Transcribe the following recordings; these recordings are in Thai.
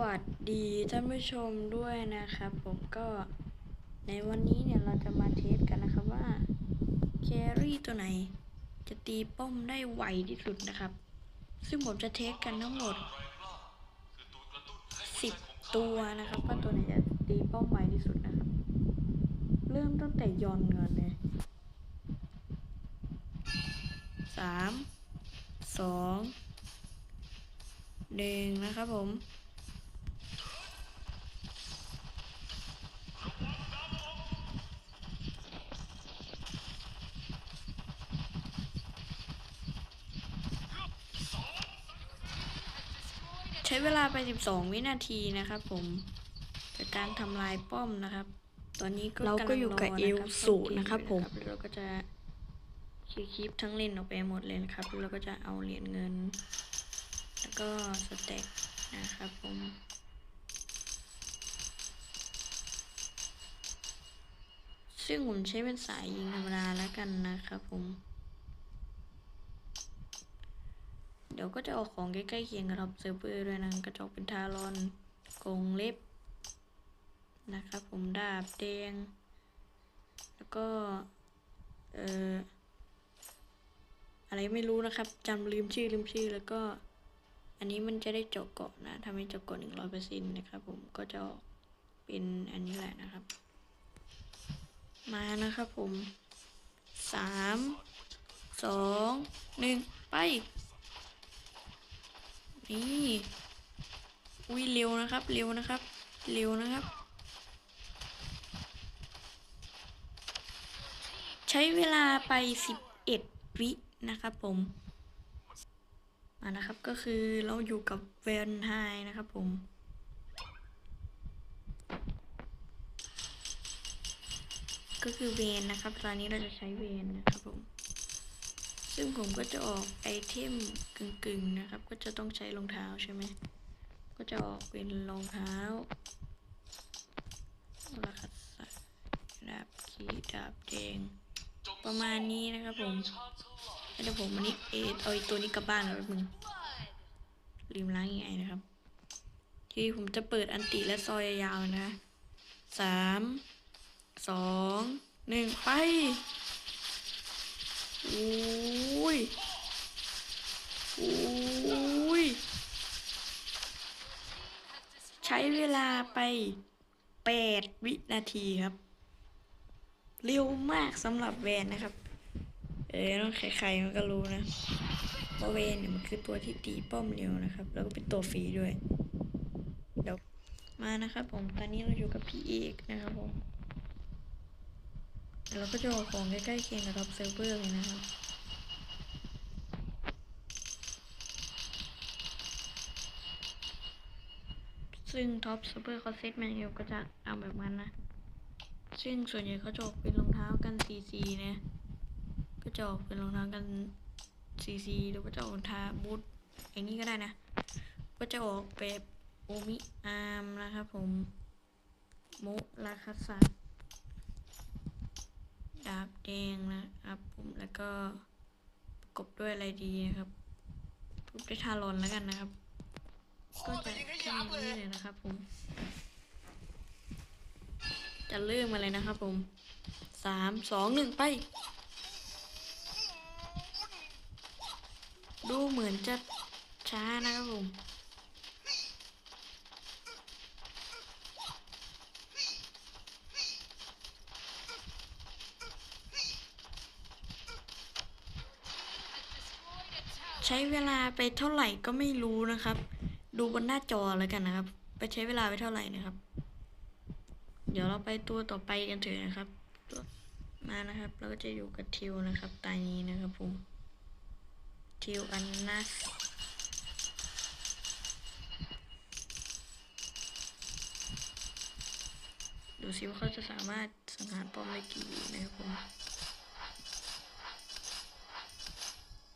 วัสดีท่านผู้ชมด้วยนะครับผมก็ในวันนี้เนี่ยเราจะมาเทสกันนะครับว่าแครี่ตัวไหน จะตีป้อมได้ไวที่สุดนะครับ ซึ่งผมจะเทสกันทั้งหมด 10 ตัวนะครับว่าตัวไหนจะตีป้อมไวที่สุดนะครับ เริ่มตั้งแต่ยอนก่อนเลยสามสองหนึ่งนะครับผม ใช้เวลาไป 12 วินาทีนะครับผมจากการทำลายป้อมนะครับ ตอนนี้ก็เราก็อยู่กับำลังเอรลนะครับสูนะครับผมแล้วเราก็จะคีย์คลิปทั้งเล่นออกไปหมดเลยนะครับแล้วเราก็จะเอาเหรียญเงิน แล้วก็สเต็กนะครับผมซึ่งผมใช้เป็นสายยิงธรรมดาแล้วกันนะครับผม เดี๋ยวก็จะออกของใกล้ๆเคียงกับท็อปเซิร์ฟเวอร์ด้วยนะกระจกเป็นทารอนกงเล็บ นะครับผมดาบแดง แล้วก็ เอ่อ อะไรไม่รู้นะครับจำลืมชื่อลืมชื่อแล้วก็ อันนี้มันจะได้เจาะเกาะนะทำให้เจาะเกาะหนึ่งร้อยเปอร์เซ็นต์นะครับผมก็จะเป็นอันนี้แหละนะครับ มานะครับผมสามสองหนึ่งไป นี่อุ้ยเร็วนะครับ เร็วนะครับ เร็วนะครับ ใช้เวลาไป11วินะครับผม มานะครับก็คือเราอยู่กับเวนไฮนะครับผมก็คือเวนนะครับ ตอนนี้เราจะใช้เวนนะครับผม ซึ่งผมก็จะออกไอเทมกึ่งๆนะครับ ก็จะต้องใช้รองเท้าใช่ไหม ก็จะออกเป็นรองเท้าราคาสัตว์ดาบขีดาบแดงประมาณนี้นะครับผมแล้วเดี๋ยวผมอันนี้เอเอาอตัวนี้กลับบ้านแล้วแป๊บนึงลืมล้างยังไงนะครับ ที่ผมจะเปิดอันติและซอยยาวนะสามสองหนึ่งไปโอ้ ยโอ้ย ใช้เวลาไปแปดวินาทีครับ เร็วมากสำหรับแวนนะครับ เออต้องใครๆมันก็รู้นะเพราะแวนเนี่ยมันคือตัวที่ตีป้อมเร็วนะครับ แล้วก็เป็นตัวฟรีด้วย เดี๋ยวมานะครับผม ตอนนี้เราอยู่กับพี่เอกนะครับผมเดี๋ยวเราก็จะเอาของใกล้ๆเคียงกับเซิร์ฟเวอร์เลยนะครับ ซึ่งท็อปซูเปอร์เขาเซตแมนยูก็จะเอาแบบนั้นนะ ซึ่งส่วนใหญ่เขาจะออกเป็นรองเท้ากันซีซีนะก็จะออกเป็นรองเท้ากันซีซีหรือว่าจะออกรองเท้าบูทอย่างนี้ก็ได้นะ ก็จะออกแบบโอมิอาร์มนะครับผมโมราคาสัตดาบแดงนะครับผมแล้วก็ประกบด้วยอะไรดีนะครับพูดด้ทารอนแล้วกันนะครับ ก็จะแค่นี้เลยนะครับผม จะเริ่มมาเลยนะครับผมสามสองหนึ่งไป ดูเหมือนจะช้านะครับผมใช้เวลาไปเท่าไหร่ก็ไม่รู้นะครับ ดูบนหน้าจอแล้วกันนะครับ ไปใช้เวลาไปเท่าไหร่นะครับ เดี๋ยวเราไปตัวต่อไปกันเถอะนะครับตัวมานะครับ เราก็จะอยู่กับทิวนะครับตายนี้นะครับผมทิวอันนัสดูซิว่าเขาจะสามารถสังหารป้อมได้กี่นะครับผม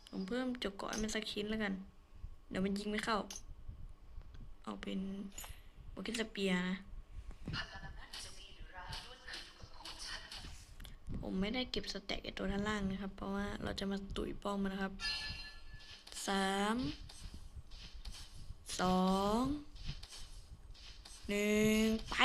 ผมเพิ่มจกเกาะให้มันสักชิ้นแล้วกัน เดี๋ยวมันยิงไม่เข้า เอาเป็นโอเคสเปียนะ ผมไม่ได้เก็บสแต็กไอตัวด้านล่างนะครับ เพราะว่าเราจะมาตุ๋ยป้อมมันนะครับสามสองหนึ่งไป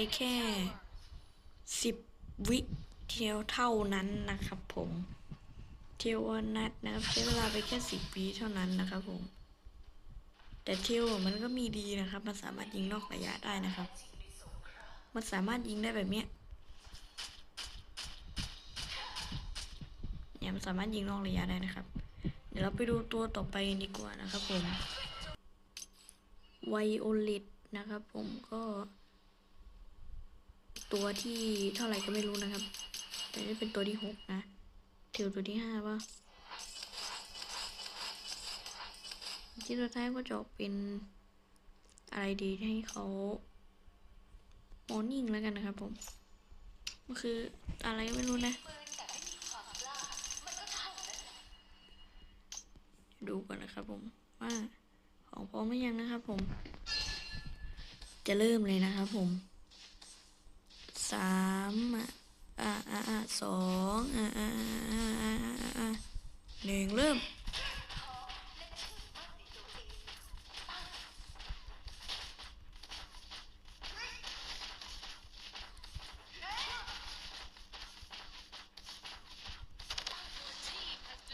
ไปแค่สิบวิเทียวเท่านั้นนะครับผมเทียวนัดนะครับใช้เวลาไปแค่สิบวิเท่านั้นนะครับผม แต่เทียวมันก็มีดีนะครับ มันสามารถยิงนอกระยะได้นะครับ มันสามารถยิงได้แบบเนี้ยเนี่ยมันสามารถยิงนอกระยะได้นะครับ เดี๋ยวเราไปดูตัวต่อไปดีกว่านะครับผมไวโอเลตนะครับผมก็ ตัวที่เท่าไหร่ก็ไม่รู้นะครับ แต่นี่เป็นตัวที่หกนะเทียวตัวที่ห้าป่ะที่สุดท้ายก็จะเป็นอะไรดีให้เขามอร์นิ่งแล้วกันนะครับผม มันคืออะไรก็ไม่รู้นะ ดูก่อนนะครับผมว่าของพร้อมหรือยังนะครับผม จะเริ่มเลยนะครับผม สามอ่าอ่าอ่าสองอ่าอ่าอ่าอ่าหนึ่งเริ่ม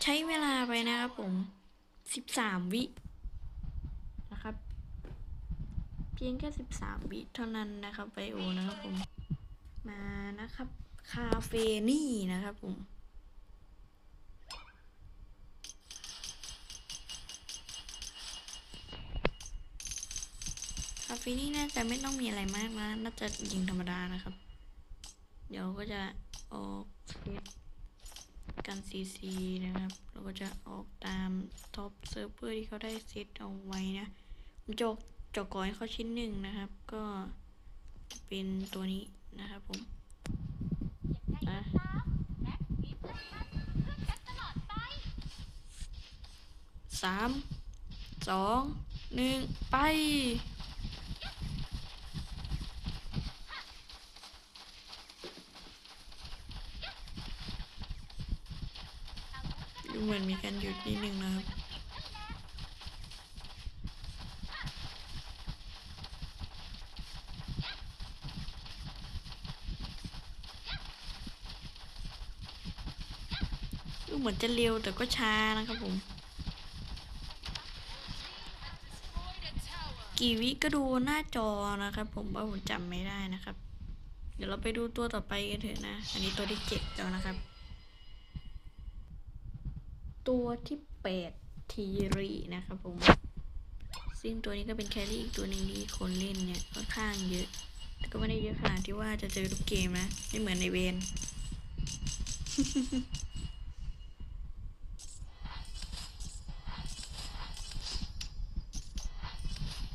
ใช้เวลาไปนะครับผมสิบสามวิ นะครับ เพียงแค่สิบสามวิเท่านั้นนะครับไบโอนะครับผม มานะครับ คาเฟนี่นะครับผมคาเฟนี่น่าจะไม่ต้องมีอะไรมากนะ น่าจะยิงธรรมดานะครับ เดี๋ยวก็จะออกกันซีซีนะครับ เราก็จะออกตามท็อปเซิร์ฟเวอร์ที่เขาได้เซตเอาไว้นะจะจอกก่อนเขาชิ้นหนึ่งนะครับ ก็จะเป็นตัวนี้ นะครับผมอะสามสองหนึ่งไปดูเหมือนมีการหยุดนิดนึงนะครับ ดูเหมือนจะเร็วแต่ก็ช้านะครับผม กี่วิก็ดูหน้าจอนะครับผมว่าผมจำไม่ได้นะครับ เดี๋ยวเราไปดูตัวต่อไปกันเถอะนะ อันนี้ตัวที่เจ็ดแล้วนะครับ ตัวที่แปดทีรีนะครับผม ซึ่งตัวนี้ก็เป็นแครี่อีกตัวหนึ่งที่คนเล่นเนี่ยค่อนข้างเยอะ แต่ก็ไม่ได้เยอะขนาดที่ว่าจะเจอทุกเกมนะ ไม่เหมือนในเวน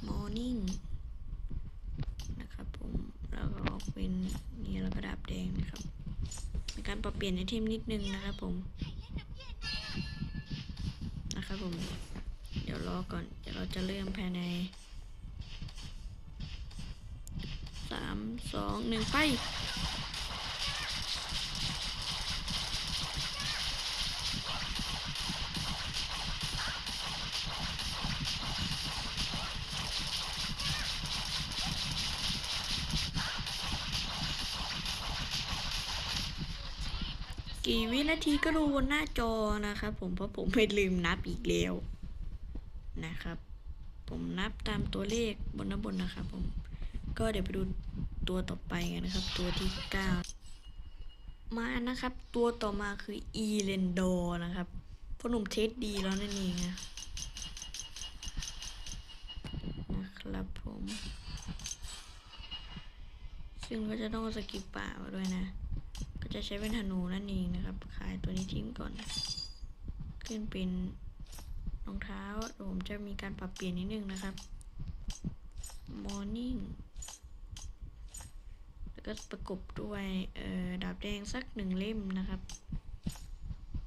มอร์นิ่งนะครับผม แล้วก็ออกเป็นนี่แล้วก็ดาบแดงนะครับมีการปรับเป ลี่ยนไอเทมนิดนึงนะครับผมนะครับผม เดี๋ยวรอก่อน เดี๋ยวเราจะเริ่มภายในสามสองหนึ่งไป กี่วินาทีก็ดูบนหน้าจอนะครับผมเพราะผมไม่ลืมนับอีกแล้วนะครับ ผมนับตามตัวเลขบนน้าบนนะครับผมก็เดี๋ยวไปดูตัวต่อไปกันนะครับ ตัวที่เก้ามานะครับ ตัวต่อมาคืออีเลนโดนะครับพ่อหนุ่มเทสดีแล้วนั่นเองนะนะครับผม ซึ่งก็จะต้องสกิปป่ามาด้วยนะ จะใช้เป็นธนูนั่นเองนะครับ ขายตัวนี้ทิ้งก่อน ขึ้นเป็นรองเท้าผมจะมีการปรับเปลี่ยนนิดนึงนะครับ morning แล้วก็ประกบด้วยดาบแดงสักหนึ่งเล่มนะครับ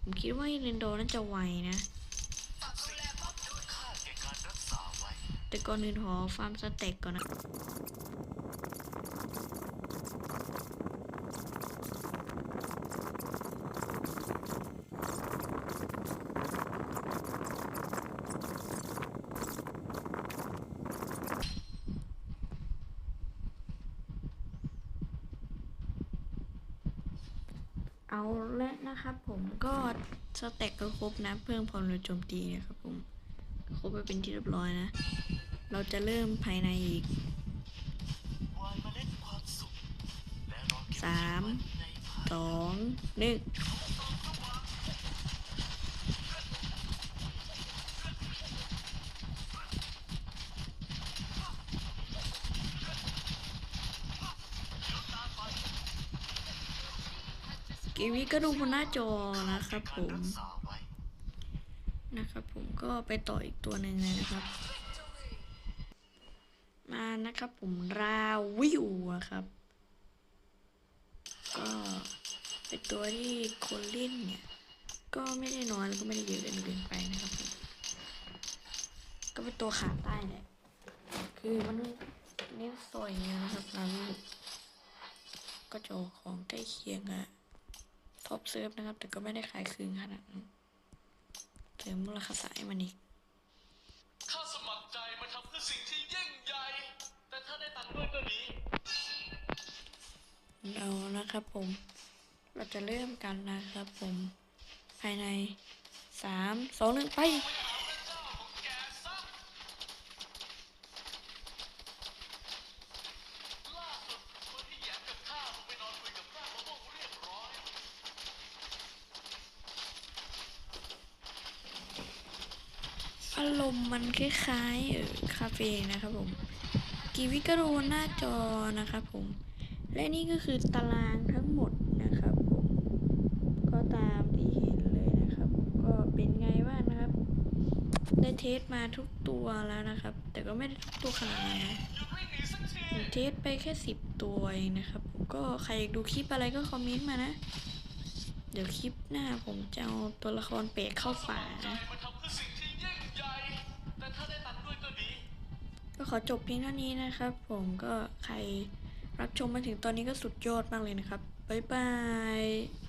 ผมคิดว่าเรนโดน่าจะไวนะ แต่ก่อนอื่นขอฟาร์มสเต็กก่อนนะ เอาและนะครับผมก็สแต็กก็ครบนะ เพิ่มพลังโจมตีนะครับผมครบไปเป็นที่เรียบร้อยนะ เราจะเริ่มภายในอีกสามสองหนึ่ง กีวีก็ดูบนหน้าจอนะครับผมนะครับผมก็ไปต่ออีกตัวหนึ่งเลยนะครับ มานะครับผมราวิวอะครับ ก็เป็นตัวที่คนเล่นเนี่ย ก็ไม่ได้น้อยแล้วก็ไม่ได้เยอะเกินไปนะครับผมก็เป็นตัวขาใต้แหละคือมันเน้นซอยเนี้ยนะครับราวิวก็จะของใกล้เคียงอะ ท็อปเซิร์ฟนะครับ แต่ก็ไม่ได้ขายคืนขนาดนั้นเติมมูลค่าสายมันอีกข้าสมัครใจมาทำเพื่อสิ่งที่ยิ่งใหญ่ แต่ถ้าได้ตังค์ด้วยก็ดีเรานะครับผม เราจะเริ่มกันนะครับผม ภายในสามสองหนึ่งไป อารมณ์มันคล้ายๆคาเฟ่นะครับผมกีวิกโรหน้าจอนะครับผม และนี่ก็คือตารางทั้งหมดนะครับผม ก็ตามที่เห็นเลยนะครับ ก็เป็นไงบ้างนะครับ ได้เทสมาทุกตัวแล้วนะครับ แต่ก็ไม่ได้ทุกตัวขนาดนั้นนะหยุดวิ่งหนีสักทีผมเทสไปแค่สิบตัวเองนะครับ ก็ใครอยากดูคลิปอะไรก็คอมเมนต์มานะ เดี๋ยวคลิปหน้าผมจะเอาตัวละครเปรกเข้าป่านะ อจบเพียงเท่านี้นะครับ ผมก็ใครรับชมมาถึงตอนนี้ก็สุดยอดมากเลยนะครับ บ๊ายบาย